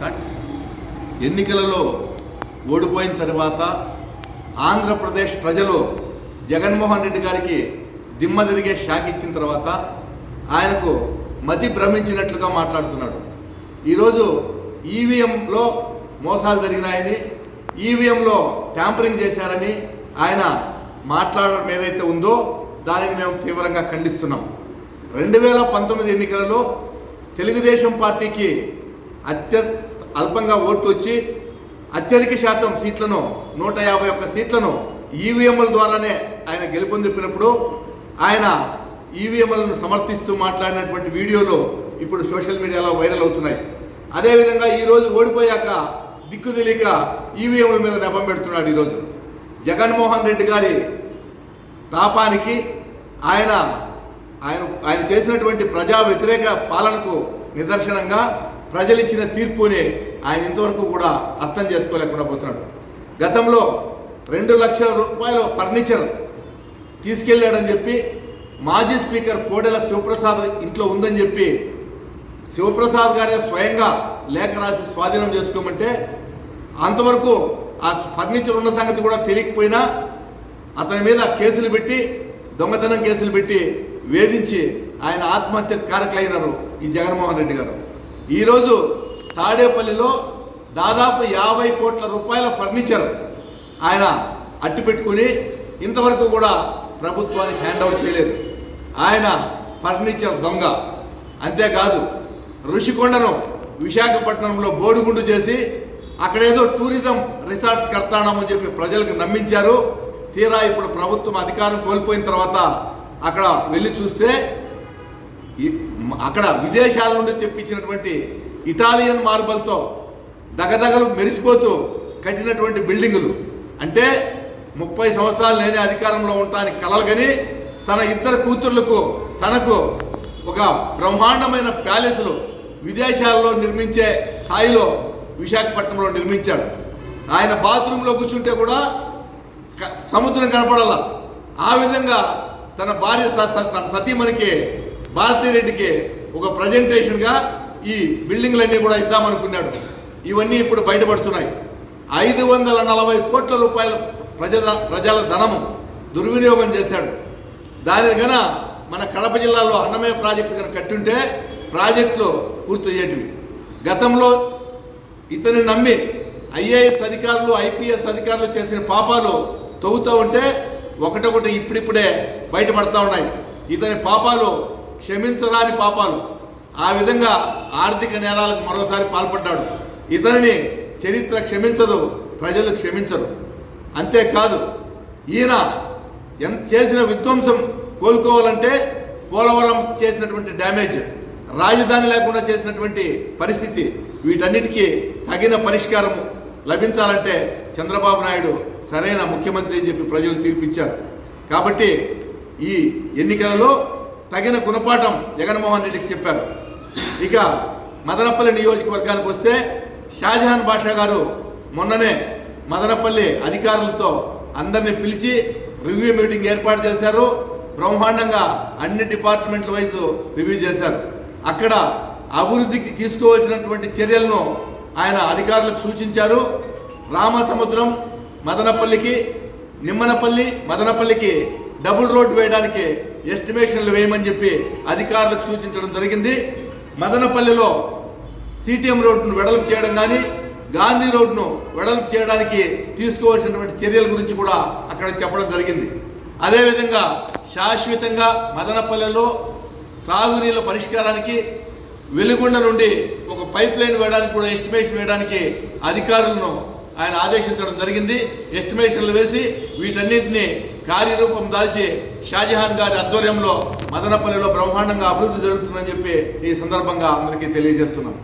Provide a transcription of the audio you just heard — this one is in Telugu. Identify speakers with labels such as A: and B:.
A: స్టార్ట్ ఎన్నికలలో ఓడిపోయిన తర్వాత ఆంధ్రప్రదేశ్ ప్రజలు జగన్మోహన్ రెడ్డి గారికి దిమ్మ తిరిగే షాక్ ఇచ్చిన తర్వాత ఆయనకు మతి భ్రమించినట్లుగా మాట్లాడుతున్నాడు. ఈరోజు ఈవీఎంలో మోసాలు జరిగినాయని ఈవీఎంలో ట్యాంపరింగ్ చేశారని ఆయన మాట్లాడడం ఏదైతే ఉందో దానిని మేము తీవ్రంగా ఖండిస్తున్నాం. రెండు వేల పంతొమ్మిది ఎన్నికలలో తెలుగుదేశం పార్టీకి అత్య అల్పంగా ఓట్లు వచ్చి అత్యధిక శాతం సీట్లను నూట యాభై ఒక్క సీట్లను ఈవీఎంల ద్వారానే ఆయన గెలుపొందిపినప్పుడు ఆయన ఈవీఎంలను సమర్థిస్తూ మాట్లాడినటువంటి వీడియోలు ఇప్పుడు సోషల్ మీడియాలో వైరల్ అవుతున్నాయి. అదేవిధంగా ఈరోజు ఓడిపోయాక దిక్కు తెలియక ఈవీఎంల మీద నెపం పెడుతున్నాడు ఈరోజు జగన్మోహన్ రెడ్డి గారి తాపానికి ఆయన ఆయన ఆయన చేసినటువంటి ప్రజా వ్యతిరేక పాలనకు నిదర్శనంగా ప్రజలు ఇచ్చిన తీర్పుని ఆయన ఇంతవరకు కూడా అర్థం చేసుకోలేకుండా పోతున్నాడు. గతంలో రెండు లక్షల రూపాయల ఫర్నిచర్ తీసుకెళ్ళాడని చెప్పి మాజీ స్పీకర్ కోడెల శివప్రసాద్ ఇంట్లో ఉందని చెప్పి శివప్రసాద్ గారే స్వయంగా లేఖ రాసి స్వాధీనం చేసుకోమంటే అంతవరకు ఆ ఫర్నిచర్ ఉన్న సంగతి కూడా తెలియకపోయినా అతని మీద కేసులు పెట్టి దొంగతనం కేసులు పెట్టి వేధించి ఆయన ఆత్మహత్య కారకులైనారు ఈ జగన్మోహన్ రెడ్డి గారు. ఈరోజు తాడేపల్లిలో దాదాపు యాభై కోట్ల రూపాయల ఫర్నిచర్ ఆయన అట్టి పెట్టుకుని ఇంతవరకు కూడా ప్రభుత్వానికి హ్యాండ్ ఓవర్ చేయలేదు. ఆయన ఫర్నిచర్ దొంగ. అంతేకాదు ఋషికొండను విశాఖపట్నంలో బోడుగుండు చేసి అక్కడేదో టూరిజం రిసార్ట్స్ కడతామని చెప్పి ప్రజలకు నమ్మించారు. తీరా ఇప్పుడు ప్రభుత్వం అధికారం కోల్పోయిన తర్వాత అక్కడ వెళ్ళి చూస్తే అక్కడ విదేశాల నుండి తెప్పించినటువంటి ఇటాలియన్ మార్బల్తో దగదగలు మెరిసిపోతూ కట్టినటువంటి బిల్డింగులు. అంటే ముప్పై సంవత్సరాలు నేనే అధికారంలో ఉంటానికి కలలు కానీ తన ఇద్దరు కూతుర్లకు తనకు ఒక బ్రహ్మాండమైన ప్యాలెస్లు విదేశాల్లో నిర్మించే స్థాయిలో విశాఖపట్నంలో నిర్మించాడు. ఆయన బాత్రూంలో కూర్చుంటే కూడా క- సముద్రం కనపడాల. ఆ విధంగా తన భార్య సతీమణికి భారతీరెడ్డికి ఒక ప్రజెంటేషన్గా ఈ బిల్డింగ్లన్నీ కూడా ఇద్దామనుకున్నాడు. ఇవన్నీ ఇప్పుడు బయటపడుతున్నాయి. ఐదు వందల నలభై కోట్ల రూపాయల ప్రజ ప్రజల ధనము దుర్వినియోగం చేశాడు. దానిని గన మన కడప జిల్లాలో అన్నమయ్య ప్రాజెక్టు కనుక కట్టుంటే ప్రాజెక్టులు పూర్తి అయ్యేటివి. గతంలో ఇతని నమ్మి ఐఏఎస్ అధికారులు ఐపీఎస్ అధికారులు చేసిన పాపాలు తవ్వుతూ ఉంటే ఒకటొకటి ఇప్పుడిప్పుడే బయటపడతా ఉన్నాయి. ఇతని పాపాలు క్షమించరాని పాపాలు. ఆ విధంగా ఆర్థిక నేరాలకు మరోసారి పాల్పడ్డాడు. ఇతనిని చరిత్ర క్షమించదు ప్రజలు క్షమించరు. అంతేకాదు ఈయన ఎంత చేసిన విధ్వంసం కోలుకోవాలంటే పోలవరం చేసినటువంటి డ్యామేజ్ రాజధాని లేకుండా చేసినటువంటి పరిస్థితి వీటన్నిటికీ తగిన పరిష్కారము లభించాలంటే చంద్రబాబు నాయుడు సరైన ముఖ్యమంత్రి అని చెప్పి ప్రజలు తీర్పిచ్చారు. కాబట్టి ఈ ఎన్నికలలో తగిన గుణపాఠం జగన్మోహన్ రెడ్డికి చెప్పారు. ఇక మదనపల్లి నియోజకవర్గానికి వస్తే షాజహాన్ బాషా గారు మొన్ననే మదనపల్లి అధికారులతో అందరిని పిలిచి రివ్యూ మీటింగ్ ఏర్పాటు చేశారు. బ్రహ్మాండంగా అన్ని డిపార్ట్మెంట్ల వైజ్ రివ్యూ చేశారు. అక్కడ అభివృద్ధికి తీసుకోవాల్సినటువంటి చర్యలను ఆయన అధికారులకు సూచించారు. రామసముద్రం మదనపల్లికి నిమ్మనపల్లి మదనపల్లికి డబుల్ రోడ్ వేయడానికి ఎస్టిమేషన్లు వేయమని చెప్పి అధికారులకు సూచించడం జరిగింది. మదనపల్లిలో సిటిఎం రోడ్డును వెడల్పు చేయడం కానీ గాంధీ రోడ్ను వెడల్పు చేయడానికి తీసుకోవాల్సినటువంటి చర్యల గురించి కూడా అక్కడ చెప్పడం జరిగింది. అదేవిధంగా శాశ్వతంగా మదనపల్లెలో త్రాగునీళ్ళ పరిష్కారానికి వెలుగొండ నుండి ఒక పైప్ లైన్ వేయడానికి కూడా ఎస్టిమేషన్ వేయడానికి అధికారులను ఆయన ఆదేశించడం జరిగింది. ఎస్టిమేషన్లు వేసి వీటన్నింటినీ కార్యరూపం దాల్చి షాజహాన్ గారి ఆధ్వర్యంలో మదనపల్లిలో బ్రహ్మాండంగా అభివృద్ధి జరుగుతుందని చెప్పి ఈ సందర్భంగా అందరికీ తెలియజేస్తున్నాం.